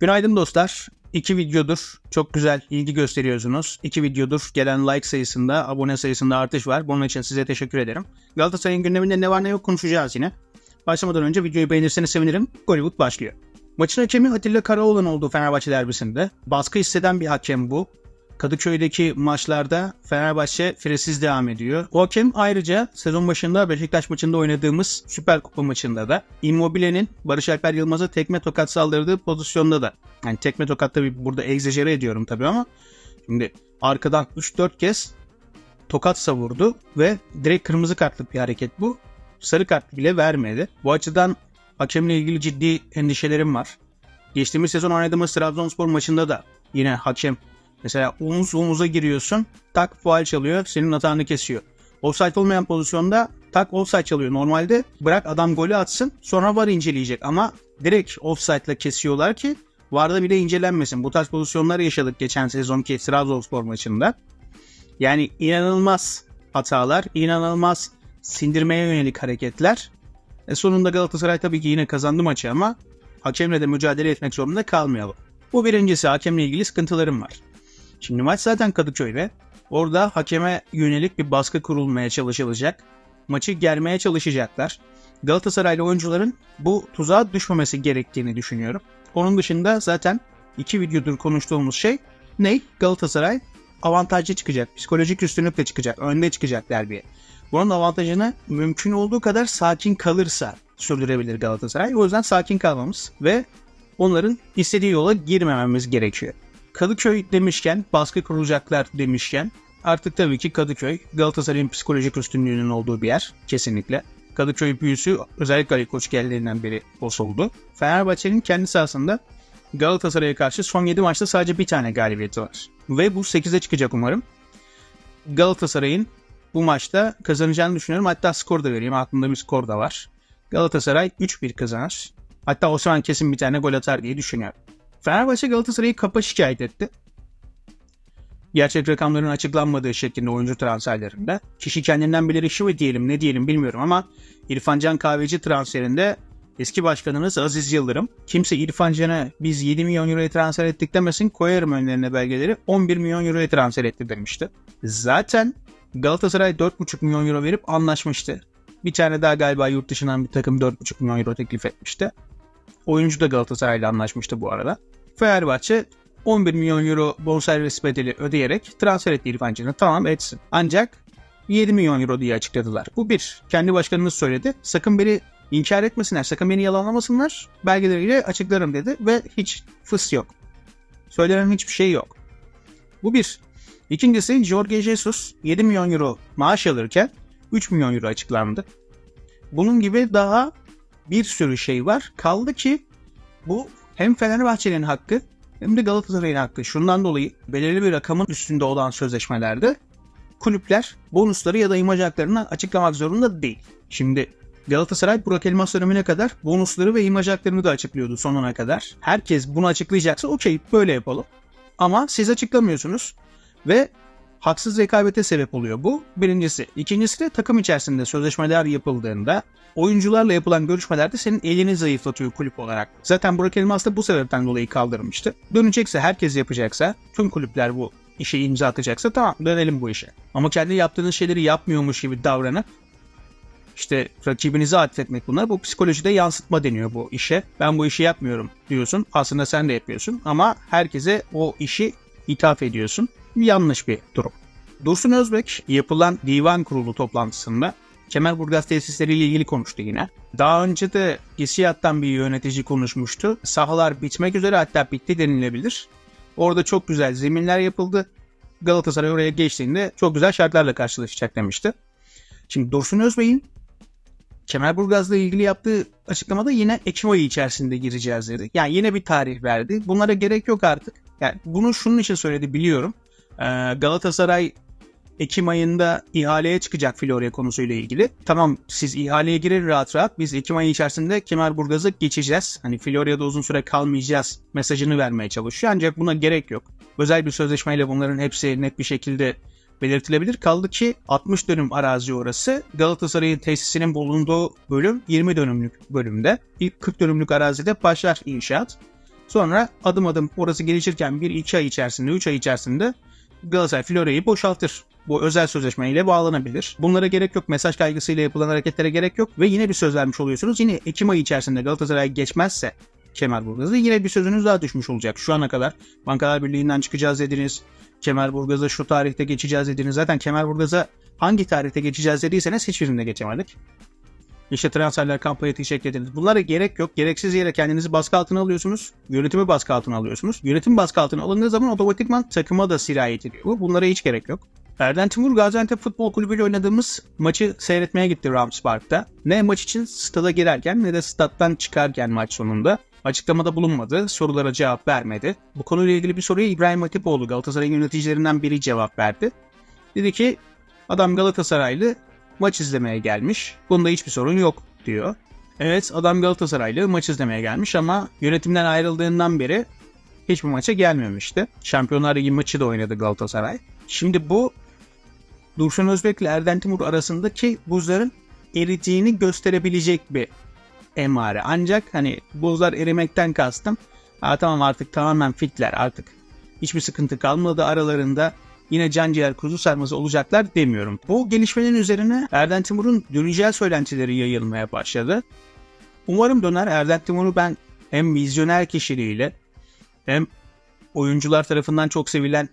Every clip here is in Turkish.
Günaydın dostlar. İki videodur çok güzel ilgi gösteriyorsunuz. İki videodur gelen like sayısında, abone sayısında artış var. Bunun için size teşekkür ederim. Galatasaray'ın gündeminde ne var ne yok konuşacağız yine. Başlamadan önce videoyu beğenirseniz sevinirim. Gollywood başlıyor. Maçın hakemi Atilla Karaoğlan olduğu Fenerbahçe derbisinde. Baskı hisseden bir hakem bu. Kadıköy'deki maçlarda Fenerbahçe firesiz devam ediyor. O hakem ayrıca sezon başında Beşiktaş maçında oynadığımız Süper Kupa maçında da Immobile'nin Barış Alper Yılmaz'a tekme tokat saldırdığı pozisyonda da yani tekme tokat tabi burada egzajere ediyorum tabi ama şimdi arkadan 3-4 kez tokat savurdu ve direkt kırmızı kartlık bir hareket bu. Sarı kart bile vermedi. Bu açıdan hakemle ilgili ciddi endişelerim var. Geçtiğimiz sezon oynadığımız Trabzonspor maçında da yine hakem Mesela omuz omuza giriyorsun. Tak faal çalıyor. Senin hatanı kesiyor. Offside olmayan pozisyonda tak offside çalıyor. Normalde bırak adam golü atsın sonra var inceleyecek ama direkt offside'la kesiyorlar ki VAR'da bile incelenmesin. Bu tarz pozisyonlar yaşadık geçen sezonki Trabzonspor maçında. Yani inanılmaz hatalar, inanılmaz sindirmeye yönelik hareketler. E sonunda Galatasaray tabii ki yine kazandı maçı ama hakemle de mücadele etmek zorunda kalmayalım. Bu birincisi hakemle ilgili sıkıntılarım var. Şimdi maç zaten Kadıköy'de. Orada hakeme yönelik bir baskı kurulmaya çalışılacak. Maçı germeye çalışacaklar. Galatasaraylı oyuncuların bu tuzağa düşmemesi gerektiğini düşünüyorum. Onun dışında zaten iki videodur konuştuğumuz şey ne? Galatasaray avantajlı çıkacak. Psikolojik üstünlükle çıkacak. Önde çıkacak derbiye. Bunun avantajını mümkün olduğu kadar sakin kalırsa sürdürebilir Galatasaray. O yüzden sakin kalmamız ve onların istediği yola girmememiz gerekiyor. Kadıköy demişken, baskı kurulacaklar demişken artık tabii ki Kadıköy Galatasaray'ın psikolojik üstünlüğünün olduğu bir yer kesinlikle. Kadıköy büyüsü özellikle Ali Koç geldiğinden beri bozuldu. Fenerbahçe'nin kendi sahasında Galatasaray'a karşı son 7 maçta sadece bir tane galibiyeti var. Ve bu 8'e çıkacak umarım. Galatasaray'ın bu maçta kazanacağını düşünüyorum. Hatta skor da vereyim. Aklımda bir skor da var. Galatasaray 3-1 kazanır. Hatta Osman kesin bir tane gol atar diye düşünüyorum. Fenerbahçe Galatasaray'ı kapa şikayet etti. Gerçek rakamların açıklanmadığı şeklinde oyuncu transferlerinde. Kişi kendinden bilir işi mi diyelim ne diyelim bilmiyorum ama İrfan Can Kahveci transferinde eski başkanımız Aziz Yıldırım kimse İrfan Can'a biz 7 milyon euroya transfer ettik demesin koyarım önlerine belgeleri 11 milyon euroya transfer etti demişti. Zaten Galatasaray 4,5 milyon euro verip anlaşmıştı. Bir tane daha galiba yurt dışından bir takım 4,5 milyon euro teklif etmişti. Oyuncu da Galatasaray'la anlaşmıştı bu arada. Fenerbahçe 11 milyon euro bonservis bedeli ödeyerek transfer etti İrfan Can'ı. Tamam etsin. Ancak 7 milyon euro diye açıkladılar. Bu bir. Kendi başkanımız söyledi. Sakın beni inkar etmesinler, sakın beni yalanlamasınlar. Belgeleriyle açıklarım dedi ve hiç fıs yok. Söylenen hiçbir şey yok. Bu bir. İkincisi Jorge Jesus 7 milyon euro maaş alırken 3 milyon euro açıklandı. Bunun gibi daha bir sürü şey var. Kaldı ki bu hem Fenerbahçe'nin hakkı hem de Galatasaray'ın hakkı. Şundan dolayı belirli bir rakamın üstünde olan sözleşmelerde kulüpler bonusları ya da imaj haklarını açıklamak zorunda değil. Şimdi Galatasaray Burak Elmas dönemine kadar bonusları ve imaj haklarını da açıklıyordu sonuna kadar. Herkes bunu açıklayacaksa okey böyle yapalım. Ama siz açıklamıyorsunuz ve haksız rekabete sebep oluyor bu. Birincisi. İkincisi de takım içerisinde sözleşmeler yapıldığında oyuncularla yapılan görüşmelerde senin elini zayıflatıyor kulüp olarak. Zaten Burak Elmas da bu sebepten dolayı kaldırmıştı. Dönecekse herkes yapacaksa, tüm kulüpler bu işe imza atacaksa tamam dönelim bu işe. Ama kendi yaptığınız şeyleri yapmıyormuş gibi davranıp işte rakibinizi atfetmek bunlar. Bu psikolojide yansıtma deniyor bu işe. Ben bu işi yapmıyorum diyorsun. Aslında sen de yapıyorsun ama herkese o işi ithaf ediyorsun yanlış bir durum. Dursun Özbek yapılan divan kurulu toplantısında Kemerburgaz tesisleriyle ilgili konuştu yine. Daha önce de GİSİAD'dan bir yönetici konuşmuştu. Sahalar bitmek üzere hatta bitti denilebilir. Orada çok güzel zeminler yapıldı. Galatasaray oraya geçtiğinde çok güzel şartlarla karşılaşacak demişti. Şimdi Dursun Özbey'in Kemerburgaz'la ilgili yaptığı açıklamada yine Ekim ayı içerisinde gireceğiz dedi. Yani yine bir tarih verdi. Bunlara gerek yok artık. Yani bunu şunun için söyledi biliyorum. Ee, Galatasaray Ekim ayında ihaleye çıkacak Florya konusuyla ilgili. Tamam siz ihaleye girin rahat rahat. Biz Ekim ayı içerisinde Kemerburgaz'ı geçeceğiz. Hani Florya'da uzun süre kalmayacağız mesajını vermeye çalışıyor. Ancak buna gerek yok. Özel bir sözleşmeyle bunların hepsi net bir şekilde belirtilebilir. Kaldı ki 60 dönüm arazi orası. Galatasaray'ın tesisinin bulunduğu bölüm 20 dönümlük bölümde. İlk 40 dönümlük arazide başlar inşaat. Sonra adım adım orası gelişirken 1-2 ay içerisinde, 3 ay içerisinde Galatasaray Florya'yı boşaltır. Bu özel sözleşmeyle bağlanabilir. Bunlara gerek yok. Mesaj kaygısıyla yapılan hareketlere gerek yok. Ve yine bir söz vermiş oluyorsunuz. Yine Ekim ayı içerisinde Galatasaray geçmezse Kemerburgaz'ı yine bir sözünüz daha düşmüş olacak. Şu ana kadar Bankalar Birliği'nden çıkacağız dediniz. Kemerburgaz'a şu tarihte geçeceğiz dediniz. Zaten Kemerburgaz'a hangi tarihte geçeceğiz dediyseniz hiçbirinde geçemedik. İşte transferler kampanya teşekkür ediniz. Bunlara gerek yok. Gereksiz yere kendinizi baskı altına alıyorsunuz. Yönetimi baskı altına alıyorsunuz. Yönetim baskı altına alındığı zaman otomatikman takıma da sirayet ediyor. Bu- Bunlara hiç gerek yok. Erden Timur Gaziantep Futbol Kulübü ile oynadığımız maçı seyretmeye gitti Rams Park'ta. Ne maç için stada girerken ne de stat'tan çıkarken maç sonunda. Açıklamada bulunmadı, sorulara cevap vermedi. Bu konuyla ilgili bir soruya İbrahim Hatipoğlu Galatasaray'ın yöneticilerinden biri cevap verdi. Dedi ki adam Galatasaraylı maç izlemeye gelmiş. Bunda hiçbir sorun yok diyor. Evet adam Galatasaraylı maç izlemeye gelmiş ama yönetimden ayrıldığından beri hiçbir maça gelmemişti. Şampiyonlar Ligi maçı da oynadı Galatasaray. Şimdi bu Dursun Özbek ile Erden Timur arasındaki buzların eridiğini gösterebilecek bir emare. Ancak hani buzlar erimekten kastım. Ha, tamam artık tamamen fitler artık. Hiçbir sıkıntı kalmadı aralarında. Yine can ciğer kuzu sarması olacaklar demiyorum. Bu gelişmenin üzerine Erden Timur'un döneceği söylentileri yayılmaya başladı. Umarım döner. Erden Timur'u ben hem vizyoner kişiliğiyle hem oyuncular tarafından çok sevilen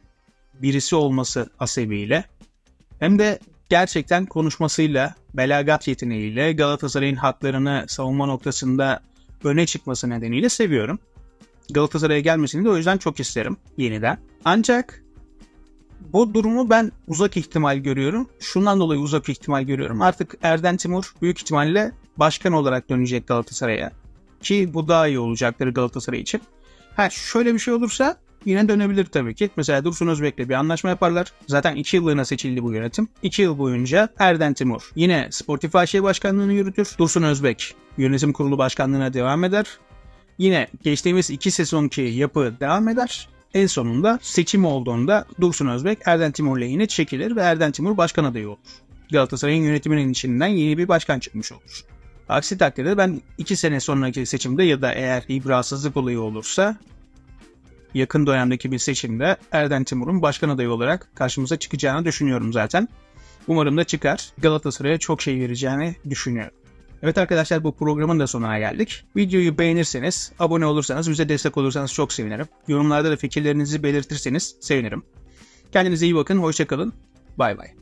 birisi olması hasebiyle hem de gerçekten konuşmasıyla, belagat yeteneğiyle Galatasaray'ın haklarını savunma noktasında öne çıkması nedeniyle seviyorum. Galatasaray'a gelmesini de o yüzden çok isterim yeniden. Ancak bu durumu ben uzak ihtimal görüyorum. Şundan dolayı uzak ihtimal görüyorum. Artık Erden Timur büyük ihtimalle başkan olarak dönecek Galatasaray'a. Ki bu daha iyi olacaktır Galatasaray için. Ha şöyle bir şey olursa yine dönebilir tabii ki. Mesela Dursun Özbek'le bir anlaşma yaparlar. Zaten 2 yıllığına seçildi bu yönetim. 2 yıl boyunca Erden Timur yine Sportif AŞ başkanlığını yürütür. Dursun Özbek yönetim kurulu başkanlığına devam eder. Yine geçtiğimiz iki sezonki yapı devam eder. En sonunda seçim olduğunda Dursun Özbek Erden Timur lehine çekilir ve Erden Timur başkan adayı olur. Galatasaray'ın yönetiminin içinden yeni bir başkan çıkmış olur. Aksi takdirde ben 2 sene sonraki seçimde ya da eğer ibrasızlık olayı olursa yakın dönemdeki bir seçimde Erden Timur'un başkan adayı olarak karşımıza çıkacağını düşünüyorum zaten. Umarım da çıkar. Galatasaray'a çok şey vereceğini düşünüyorum. Evet arkadaşlar bu programın da sonuna geldik. Videoyu beğenirseniz, abone olursanız, bize destek olursanız çok sevinirim. Yorumlarda da fikirlerinizi belirtirseniz sevinirim. Kendinize iyi bakın, hoşçakalın. Bay bay.